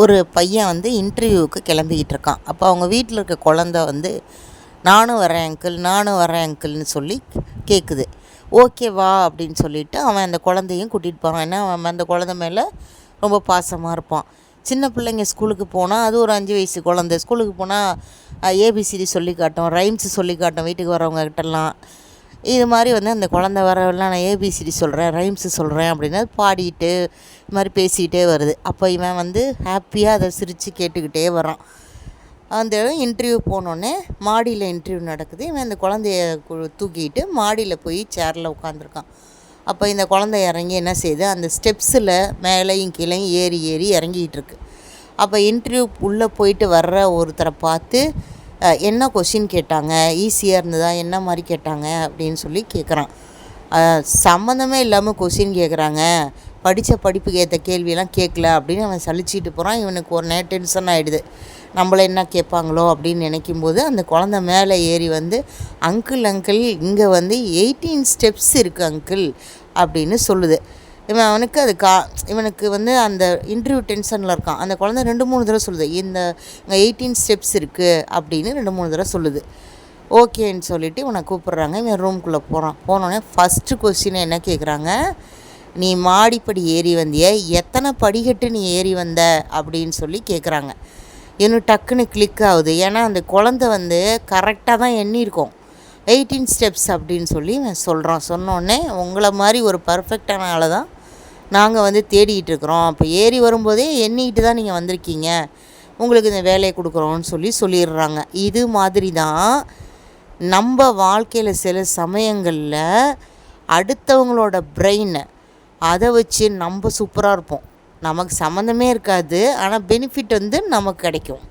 ஒரு பையன் வந்து இன்டர்வியூவுக்கு கிளம்பிக்கிட்டு இருக்கான் அப்போ அவங்க வீட்டில் இருக்க குழந்த வந்து நானும் வரேன் அங்கிள் நானும் வரேன் அங்கிள்னு சொல்லி கேட்குது ஓகே வா அப்படின்னு சொல்லிட்டு அவன் அந்த குழந்தையும் கூட்டிகிட்டு போகிறான் ஏன்னா அவன் அந்த குழந்த மேலே ரொம்ப பாசமாக இருப்பான். சின்ன பிள்ளைங்க ஸ்கூலுக்கு போனால் அது ஒரு அஞ்சு வயசு குழந்த. ஸ்கூலுக்கு போனால் ஏபிசிடி சொல்லி காட்டும் ரைம்ஸ் சொல்லி காட்டும் வீட்டுக்கு வரவங்க கிட்டலாம். இது மாதிரி வந்து அந்த குழந்த வரவெல்லாம் நான் ஏபிசிடி சொல்கிறேன் ரைம்ஸு சொல்கிறேன் அப்படின்னா பாடிட்டு இது மாதிரி பேசிக்கிட்டே வருது. அப்போ இவன் வந்து ஹாப்பியாக அதை சிரித்து கேட்டுக்கிட்டே வரான். அந்த இன்டர்வியூ போனோடனே மாடியில் இன்டர்வியூ நடக்குது. இவன் அந்த குழந்தைய தூக்கிட்டு மாடியில் போய் சேரில் உட்காந்துருக்கான் அப்போ இந்த குழந்தை இறங்கி என்ன செய்யுது அந்த ஸ்டெப்ஸில் மேலேயும் கீழேயும் ஏறி ஏறி இறங்கிட்டு இருக்கு. அப்போ இன்டர்வியூ உள்ளே போயிட்டு வர்ற ஒருத்தரை பார்த்து என்ன கொஷின் கேட்டாங்க? ஈஸியாக இருந்ததா? என்ன மாதிரி கேட்டாங்க? அப்படின்னு சொல்லி கேட்குறான் சம்மந்தமே இல்லாமல் கொஷின் கேட்குறாங்க படித்த படிப்புக்கு ஏற்ற கேள்வியெல்லாம் கேட்கல அப்படின்னு அவன் சலிச்சிட்டு போகிறான் இவனுக்கு ஒரு நேரம் டென்ஷன் ஆகிடுது நம்மளை என்ன கேட்பாங்களோ அப்படின்னு நினைக்கும்போது அந்த குழந்த மேலே ஏறி வந்து அங்கிள் அங்கிள் இங்கே வந்து எயிட்டீன் ஸ்டெப்ஸ் இருக்குது அங்கிள் அப்படின்னு சொல்லுது. இவன் அவனுக்கு அது கா இவனுக்கு வந்து அந்த இன்டர்வியூ டென்ஷனில் இருக்கான். அந்த குழந்தை ரெண்டு மூணு தடவை சொல்லுது இந்த இங்கே எயிட்டீன் ஸ்டெப்ஸ் இருக்குது அப்படின்னு ரெண்டு மூணு தடவை சொல்லுது. ஓகேன்னு சொல்லிவிட்டு இவனை கூப்பிட்றாங்க. இவன் ரூம்குள்ளே போகிறான் போனோடனே ஃபஸ்ட்டு கொஸ்டின் என்ன கேட்குறாங்க நீ மாடிப்படி ஏறி வந்திய எத்தனை படிக்கட்டு நீ ஏறி வந்த? அப்படின்னு சொல்லி கேட்குறாங்க இன்னும் டக்குன்னு கிளிக் ஆகுது. ஏன்னா அந்த குழந்தை வந்து கரெக்டாக தான் எண்ணியிருக்கோம். எயிட்டீன் ஸ்டெப்ஸ் அப்படின்னு சொல்லி சொல்கிறோம் சொல்கிறான் சொன்னோடனே உங்களை மாதிரி ஒரு பர்ஃபெக்டான ஆளை தான் நாங்கள் வந்து தேடிக்கிட்டு இருக்கிறோம். அப்போ ஏறி வரும்போதே எண்ணிக்கிட்டு தான் நீங்கள் வந்திருக்கீங்க. உங்களுக்கு இந்த வேலையை கொடுக்குறோன்னு சொல்லி சொல்லிடுறாங்க. இது மாதிரி தான் நம்ம வாழ்க்கையில் சில சமயங்களில் அடுத்தவங்களோட பிரெயினை அதை வச்சு நம்ம சூப்பராக இருப்போம். நமக்கு சம்மந்தமே இருக்காது. ஆனால் பெனிஃபிட் வந்து நமக்கு கிடைக்கும்.